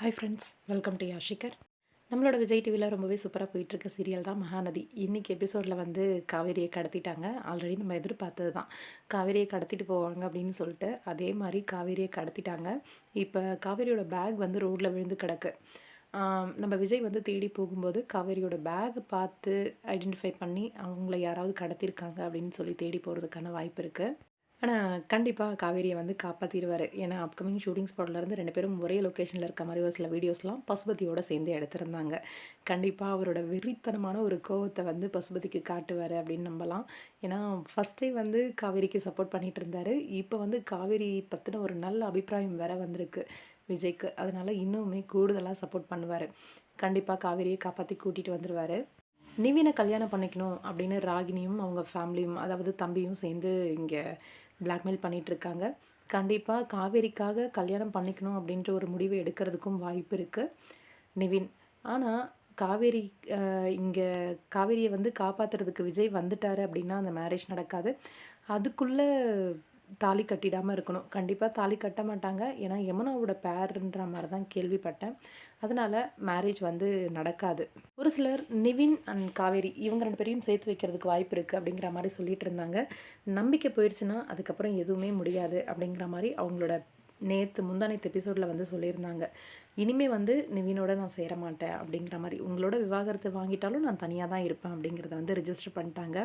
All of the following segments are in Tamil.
ஹாய் ஃப்ரெண்ட்ஸ் வெல்கம் டு யாஷிகர் நம்மளோட விஜய் டிவியில் ரொம்பவே சூப்பராக போயிட்டுருக்க சீரியல் தான் மகாநதி. இன்றைக்கி எபிசோடில் வந்து காவேரியை கடத்திட்டாங்க. ஆல்ரெடி நம்ம எதிர்பார்த்தது தான். காவேரியை கடத்திட்டு போவாங்க அப்படின்னு சொல்லிட்டு அதே மாதிரி காவேரியை கடத்திட்டாங்க. இப்போ காவேரியோட பேக் வந்து ரோட்டில் விழுந்து கிடக்கு. நம்ம விஜய் வந்து தேடி போகும்போது காவேரியோட பேக் பார்த்து ஐடென்டிஃபை பண்ணி அவங்கள யாராவது கடத்திருக்காங்க அப்படின்னு சொல்லி தேடி போகிறதுக்கான வாய்ப்பு இருக்குது ஆனால் கண்டிப்பாக காவேரியை வந்து காப்பாற்றிடுவார் ஏன்னா அப்கமிங் ஷூட்டிங் ஸ்பாட்லேருந்து ரெண்டு பேரும் ஒரே லொக்கேஷனில் இருக்க மாதிரி ஒரு சில வீடியோஸ்லாம் பசுபதியோடு சேர்ந்து எடுத்திருந்தாங்க. கண்டிப்பாக அவரோட வெறித்தனமான ஒரு கோவத்தை வந்து பசுபதிக்கு காட்டுவார் அப்படின்னு நம்பலாம். ஏன்னா ஃபஸ்ட்டே வந்து காவேரிக்கு சப்போர்ட் பண்ணிகிட்டு இருந்தாரு. இப்போ வந்து காவேரி பற்றின ஒரு நல்ல அபிப்பிராயம் வேற வந்திருக்கு விஜய்க்கு. அதனால் இன்னுமே கூடுதலாக சப்போர்ட் பண்ணுவார். கண்டிப்பாக காவேரியை காப்பாற்றி கூட்டிகிட்டு வந்துடுவார் நிவினை கல்யாணம் பண்ணிக்கணும் அப்படின்னு ராகினியும் அவங்க ஃபேமிலியும் அதாவது தம்பியும் சேர்ந்து இங்கே பிளாக்மெயில் பண்ணிகிட்ருக்காங்க கண்டிப்பாக காவேரிக்காக கல்யாணம் பண்ணிக்கணும் அப்படின்ற ஒரு முடிவை எடுக்கிறதுக்கும் வாய்ப்பு இருக்குது நிவின். ஆனால் காவேரி இங்கே காவேரியை வந்து காப்பாற்றுறதுக்கு விஜய் வந்துட்டார் அப்படின்னா அந்த மேரேஜ் நடக்காது. அதுக்குள்ளே தாலி கட்டிடாமல் இருக்கணும். கண்டிப்பாக தாலி கட்ட மாட்டாங்க. ஏன்னா யமுனாவோட பேருன்ற மாதிரி தான் கேள்விப்பட்டேன். அதனால் மேரேஜ் வந்து நடக்காது. ஒரு சிலர் நிவின் அண்ட் காவேரி இவங்க ரெண்டு பேரையும் சேர்த்து வைக்கிறதுக்கு வாய்ப்பு இருக்குது அப்படிங்கிற மாதிரி சொல்லிட்டு இருந்தாங்க. நம்பிக்கை போயிடுச்சுன்னா அதுக்கப்புறம் எதுவுமே முடியாது அப்படிங்கிற மாதிரி அவங்களோட நேற்று முந்தானத்து எபிசோடில் வந்து சொல்லியிருந்தாங்க. இனிமே வந்து நிவினோட நான் சேர மாட்டேன் அப்படிங்கிற மாதிரி. உங்களோட விவாகரத்தை வாங்கிட்டாலும் நான் தனியாக தான் இருப்பேன் அப்படிங்கிறத வந்து ரிஜிஸ்டர் பண்ணிட்டாங்க.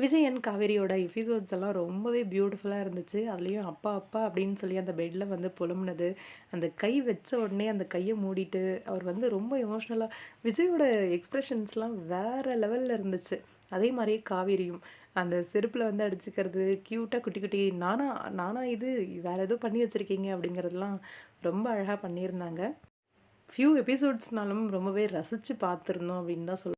விஜயன் காவேரியோட எபிசோட்ஸ் எல்லாம் ரொம்பவே பியூட்டிஃபுல்லாக இருந்துச்சு. அதுலேயும் அப்பா அப்பா அப்படின்னு சொல்லி அந்த பெட்டில் வந்து புலம்புனது. அந்த கை வச்ச உடனே அந்த கையை மூடிட்டு அவர் வந்து ரொம்ப எமோஷ்னலாக விஜயோட எக்ஸ்ப்ரெஷன்ஸ்லாம் வேறு லெவலில் இருந்துச்சு. அதே மாதிரியே காவேரியும். அந்த செருப்பில் வந்து அடிச்சுக்கிறது க்யூட்டாக குட்டி குட்டி நானா நானா இது? வேறு ஏதோ பண்ணி வச்சுருக்கீங்க அப்படிங்கிறதெல்லாம் ரொம்ப அழகாக பண்ணியிருந்தாங்க. ஃபியூ எபிசோட்ஸ்னாலும் ரொம்பவே ரசித்து பார்த்துருந்தோம் அப்படின்னு தான் சொல்ல